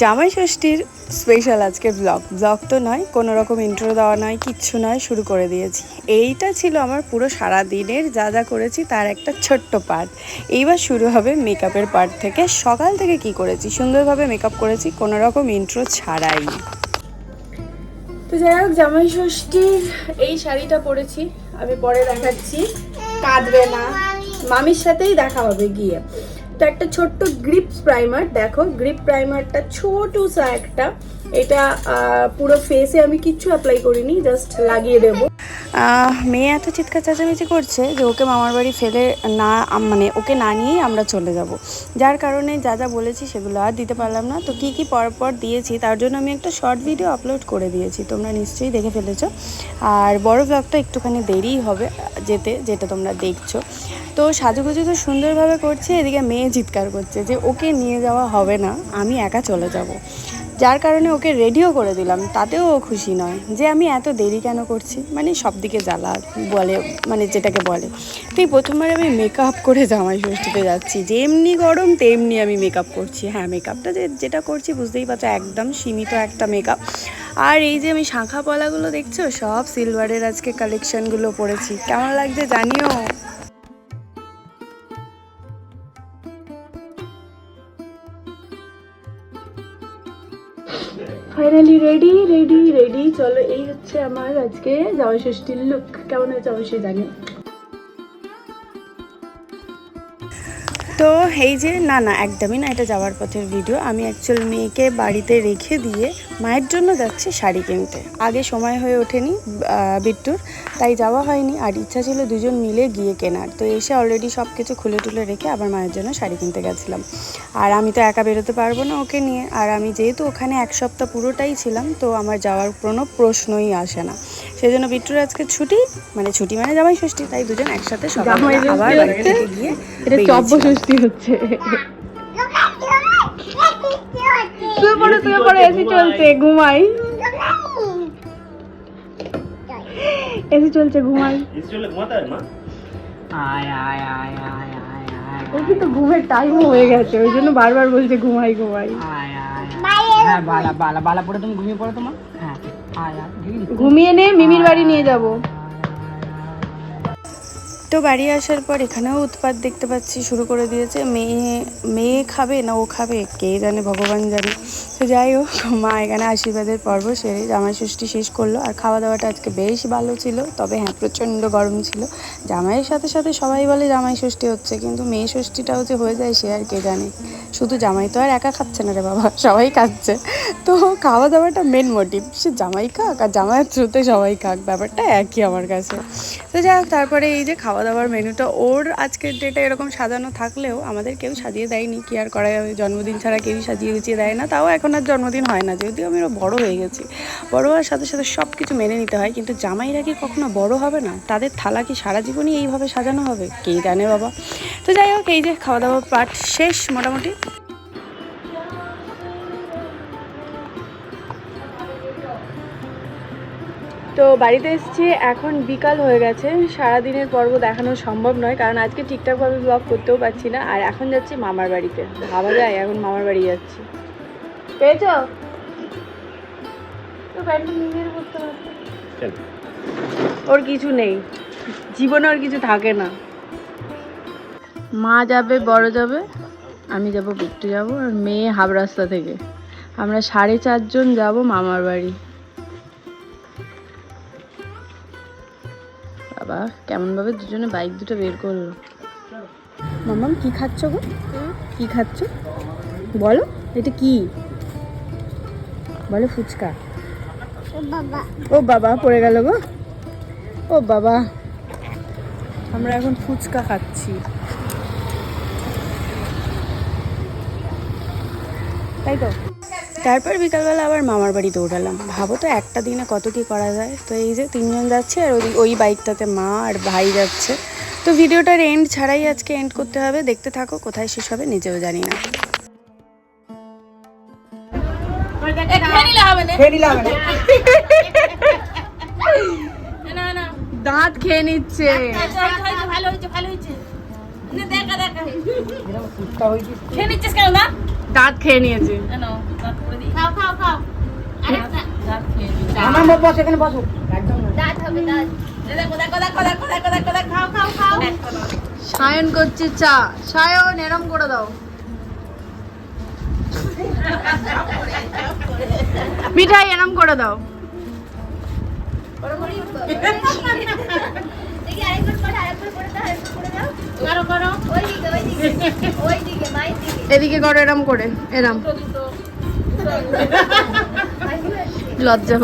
জামাই ষষ্ঠীর স্পেশাল আজকে ব্লগ ব্লগ তো নয়, কোনো রকম ইন্ট্রো দেওয়া নয়, কিচ্ছু নয়, শুরু করে দিয়েছি। এইটা ছিল আমার পুরো সারা দিনের যা যা করেছি তার একটা ছোট্ট পার্ট এইবার শুরু হবে মেকআপের পার্ট থেকে। সকাল থেকে কি করেছি? সুন্দরভাবে মেকআপ করেছি, কোনো রকম ইন্ট্রো ছাড়াই। তো যাই হোক জামাই ষষ্ঠীর এই শাড়িটা পরেছি। আমি পরে দেখাচ্ছি। কাঁদবে না। মামির সাথেই দেখা হবে গিয়ে। তো একটা ছোট্ট গ্রিপস প্রাইমার দেখো গ্রিপ প্রাইমারটা ছোট সা একটা। এটা পুরো ফেসে আমি কিচ্ছু অ্যাপ্লাই করিনি জাস্ট লাগিয়ে দেবো। মেয়ে এত চিৎকার চেঁচামেচি করছে যে ওকে মামার বাড়ি ফেলে না মানে ওকে না নিয়েই আমরা চলে যাব। যার কারণে যা যা বলেছি সেগুলো আর দিতে পারলাম না। তো কী কী পরপর দিয়েছি তার জন্য আমি একটা শর্ট ভিডিও আপলোড করে দিয়েছি। তোমরা নিশ্চয়ই দেখে ফেলেছো। আর বড় ব্লগটা একটুখানি দেরিই হবে যেতে, যেটা তোমরা দেখছ। তো সাজুগুজু তো সুন্দরভাবে করছে, এদিকে মেয়ে চিৎকার করছে যে ওকে নিয়ে যাওয়া হবে না, আমি একা চলে যাব। যার কারণে ওকে রেডিও করে দিলাম, তাতেও ও খুশি নয় যে আমি এত দেরি কেন করছি। মানে সব দিকে জ্বালা বলে মানে যেটাকে বলে। তুই প্রথমবার আমি মেকআপ করে জামাই ষষ্ঠীতে যাচ্ছি, যেমনি গরম তেমনি আমি মেকআপ করছি। হ্যাঁ মেকআপটা যে, যেটা করছি বুঝতেই পারছ, একদম সীমিত একটা মেকআপ আর এই যে আমি শাঁখা পলাগুলো দেখছ, সব সিলভারের আজকে কালেকশনগুলো পড়েছি। কেমন লাগছে জানিও? ফাইনালি রেডি রেডি রেডি চলো, এই হচ্ছে আমার আজকে জামাই ষষ্ঠীর লুক কেমন হয়েছে অবশ্যই জানি তো এই যে না না একদমই না এটা যাওয়ার পথের ভিডিও আমি অ্যাকচুয়াল মেয়েকে বাড়িতে রেখে দিয়ে মায়ের জন্য যাচ্ছি শাড়ি কিনতে। আগে সময় হয়ে ওঠেনি বিট্টুর তাই যাওয়া হয়নি। আর ইচ্ছা ছিল দুজন মিলে গিয়ে কেনার। তো এসে অলরেডি সব কিছু খুলে টুলে রেখে আবার মায়ের জন্য শাড়ি কিনতে গেছিলাম। আর আমি তো একা বেরোতে পারব না ওকে নিয়ে। আর আমি যেহেতু ওখানে এক সপ্তাহ পুরোটাই ছিলাম তো আমার যাওয়ার কোনো প্রশ্নই আসে না। সেই জন্য বিট্টুর আজকে ছুটি মানে ছুটি মানে জামাই ষষ্ঠী তাই দুজন একসাথে জামাই আবার বাড়ি হচ্ছে? থেকে গিয়ে ষষ্ঠী হচ্ছে। তুই পরে এসি চলছে ঘুমাই। এসি চলছে ঘুমাই। ও কিন্তু ঘুমের টাইম হয়ে গেছে ওই জন্য বারবার বলছে ঘুমাই ঘুমাই। হ্যাঁ বালা বালা বালা পরে তুমি ঘুমিয়ে পড়ো তোমার। হ্যাঁ আয় আয় ঘুমিয়ে নে মিমির বাড়ি নিয়ে যাব। তো বাড়ি আসার পর এখানেও উৎপাত দেখতে পাচ্ছি, শুরু করে দিয়েছে। মেয়ে মেয়ে খাবে না ও খাবে? কে জানে, ভগবান জানে। তো যাই হোক, মা এখানে আশীর্বাদের পর্ব সেরে জামাই ষষ্ঠী শেষ করল। আর খাওয়া দাওয়াটা আজকে বেশ ভালো ছিল, তবে হ্যাঁ প্রচণ্ড গরম ছিল। জামাইয়ের সাথে সাথে সবাই বলে জামাই ষষ্ঠী হচ্ছে, কিন্তু মেয়ে ষষ্ঠীটাও যে হয়ে যায় সে আর কে জানে। শুধু জামাই তো আর একা খাচ্ছে না রে বাবা, সবাই খাচ্ছে। তো খাওয়া দাওয়াটা মেন মোটিভ সে জামাই খাক আর জামাইয়ের থ্রুতে সবাই খাক, ব্যাপারটা একই আমার কাছে। তো যাই হোক, তারপরে এই যে খাওয়া দাওয়ার মেনুটা, ওর আজকের ডেটে এরকম সাজানো থাকলেও আমাদের কেউ সাজিয়ে দেয়নি, কি আর করা যাবে? জন্মদিন ছাড়া কেউই সাজিয়ে গুছিয়ে দেয় না, তাও এখন আর জন্মদিন হয় না, যদিও আমি বড় হয়ে গেছি। বড় হওয়ার সাথে সাথে সব কিছু মেনে নিতে হয়, কিন্তু জামাইরা কি কখনো বড় হবে না? তাদের থালা কি সারা জীবনই এইভাবে সাজানো হবে? কে জানে বাবা। তো যাই হোক, এই যে খাওয়া দাওয়ার পার্ট শেষ মোটামুটি। তো বাড়িতে এসেছি এখন বিকাল হয়ে গেছে। সারাদিনের পর্ব দেখানো সম্ভব নয় কারণ আজকে ঠিকঠাকভাবে ব্লগ করতেও পারছি না। আর এখন যাচ্ছি মামার বাড়িতে। ভাবা যায় এখন মামার বাড়ি যাচ্ছি। পেয়েছ? ওর কিছু নেই। জীবনে ওর কিছু থাকে না। মা যাবে বড় যাবে আমি যাব বিট্টু যাব আর মেয়ে হাব রাস্তা থেকে। আমরা সাড়ে চারজন যাব মামার বাড়ি। বাবা কেমন ভাবে দুজনে বাইক দুটো বের করল? মামাম কি খাচ্ছ গো? কি খাচ্ছ? বলো, এটা কি? বলো ফুচকা। ও বাবা, পড়ে গেল গো। ও বাবা, আমরা এখন ফুচকা খাচ্ছি। তাই তো? তারপর বিকালবেলা আবার মামার বাড়ি দৌড়ালাম। ভাবো তো একটা দিনে কত কি করা যায়। তো এই যে তিনজন যাচ্ছে আর ওই ওই বাইকটাতে মা আর ভাই যাচ্ছে। তো ভিডিওটার এন্ড ছাড়াই আজকে এন্ড করতে হবে। দেখতে থাকো কোথায় শেষ হবে নিজেও জানি না। দাঁত খেয়ে নিচ্ছে। দাঁত? খেয়ে নিয়েছে। খাও খাও খাও। আমার মত বস এখানে বসো। দাঁত হবে দাঁত। খাও খাও খাও। সায়ন করছে চা। সায়ন এরম করে দাও। মিঠাই এরম করে দাও। আরেকবার করে দাও করো করো ওই দিকে ওই দিকে ওই দিকে মাই দিকে এদিকে করো এরম করে এরম। লজ্জা